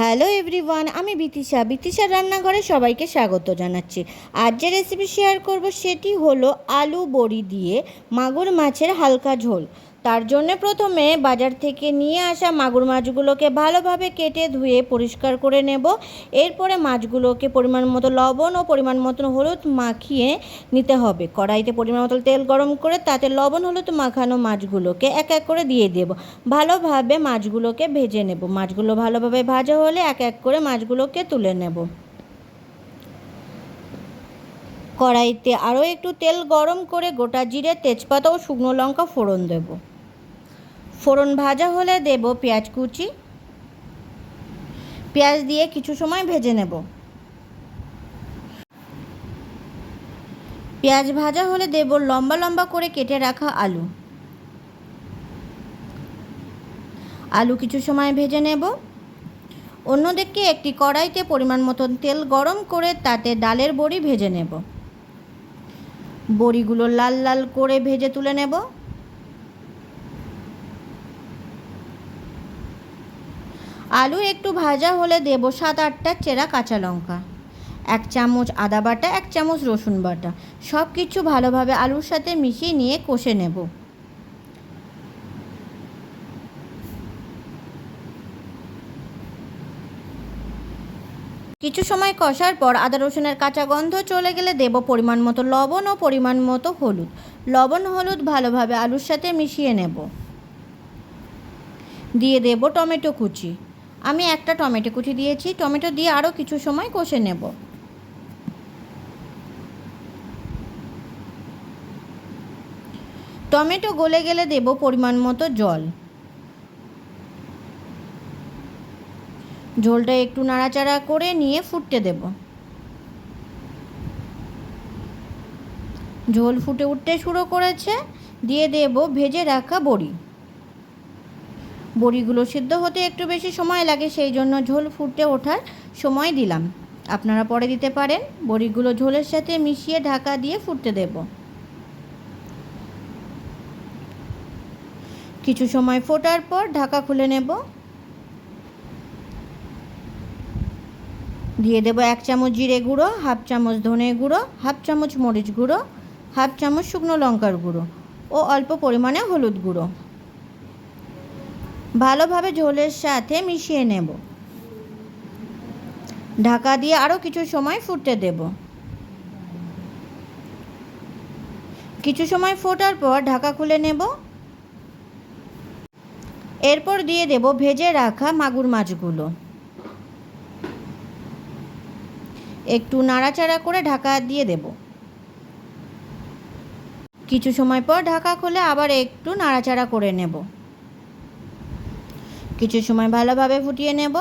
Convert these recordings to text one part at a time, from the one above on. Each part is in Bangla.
হ্যালো এভরিওয়ান, আমি বিতিশা। বিতিশার রান্নাঘরে সবাইকে স্বাগত জানাচ্ছি। আজ যে রেসিপি শেয়ার করব সেটি হলো আলু বড়ি দিয়ে মাগুর মাছের হালকা ঝোল। তার জন্য প্রথমে বাজার থেকে নিয়ে আসা মাগুর মাছগুলোকে ভালোভাবে কেটে ধুয়ে পরিষ্কার করে নেব। এরপরে মাছগুলোকে পরিমাণ মতো লবণ ও পরিমাণ মতো হলুদ মাখিয়ে নিতে হবে। কড়াইতে পরিমাণ মতো তেল গরম করে তাতে লবণ হলুদ মাখানো মাছগুলোকে এক এক করে দিয়ে দেব। ভালোভাবে মাছগুলোকে ভেজে নেব। মাছগুলো ভালোভাবে ভাজা হলে এক এক করে মাছগুলোকে তুলে নেব। কড়াইতে আরও একটু তেল গরম করে গোটা জিরে, তেজপাতা ও শুকনো লঙ্কা ফোড়ন দেব। ফোড়ন ভাজা হলে দেব পেঁয়াজ কুচি। পেঁয়াজ দিয়ে কিছু সময় ভেজে নেব। পেঁয়াজ ভাজা হলে দেব লম্বা লম্বা করে কেটে রাখা আলু। আলু কিছু সময় ভেজে নেব। অন্যদিকে একটি কড়াইতে পরিমাণ মতন তেল গরম করে তাতে ডালের বড়ি ভেজে নেব। বড়িগুলো লাল লাল করে ভেজে তুলে নেব। আলু একটু ভাজা হলে দেব সাত আটটা চেরা কাঁচা লঙ্কা। এক চামচ আদা বাটা, এক চামচ রসুন বাটা। সব কিছু ভালোভাবে আলুর সাথে মিশিয়ে নিয়ে কষে নেব। কিছু সময় কষার পর আদা রসুনের কাঁচা গন্ধ চলে গেলে দেব পরিমাণ মতো লবণ ও পরিমাণ মতো হলুদ। লবণ হলুদ ভালোভাবে আলুর সাথে মিশিয়ে নেব। দিয়ে দেব টমেটো কুচি। আমি একটা টমেটো কুচি দিয়েছি, টমেটো দিয়ে আরও কিছু সময় কষে নেব। টমেটো গলে গেলে দেব পরিমাণ মতো জল। ঝোলটা একটু নাড়াচাড়া করে নিয়ে ফুটতে দেব। ঝোল ফুটে উঠতে শুরু করেছে, দিয়ে দেব ভেজে রাখা বড়ি। বড়িগুলো সিদ্ধ হতে একটু বেশি সময় লাগে, সেই জন্য ঝোল ফুটে ওঠার সময় দিলাম। আপনারা পরে দিতে পারেন। বড়িগুলো ঝোলের সাথে মিশিয়ে ঢাকা দিয়ে ফুটতে দেব। কিছু সময় ফোটার পর ঢাকা খুলে নেব। দিয়ে দেবো এক চামচ জিরে গুঁড়ো, হাফ চামচ ধনে গুঁড়ো, হাফ চামচ মরিচ গুঁড়ো, হাফ চামচ শুকনো লঙ্কার গুঁড়ো ও অল্প পরিমাণে হলুদ গুঁড়ো। ভালোভাবে ঝোলের সাথে মিশিয়ে নেব। ঢাকা দিয়ে আরও কিছু সময় ফুটতে দেব। কিছু সময় ফোটার পর ঢাকা খুলে নেব। এরপর দিয়ে দেব ভেজে রাখা মাগুর মাছগুলো। একটু নাড়াচাড়া করে ঢাকা দিয়ে দেব। কিছু সময় পর ঢাকা খুলে আবার একটু নাড়াচাড়া করে নেব। কিছু সময় ভালোভাবে ফুটিয়ে নেব।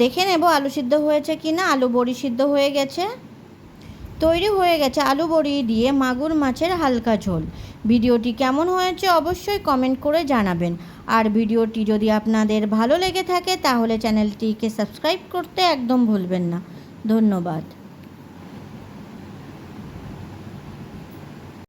দেখে নেব আলু সিদ্ধ হয়েছে কি না আলু বড়ি সিদ্ধ হয়ে গেছে। তৈরি হয়ে গেছে আলু বড়ি দিয়ে মাগুর মাছের হালকা ঝোল। ভিডিওটি কেমন হয়েছে অবশ্যই কমেন্ট করে জানাবেন। আর ভিডিওটি যদি আপনাদের ভালো লেগে থাকে তাহলে চ্যানেলটিকে সাবস্ক্রাইব করতে একদম ভুলবেন না। ধন্যবাদ।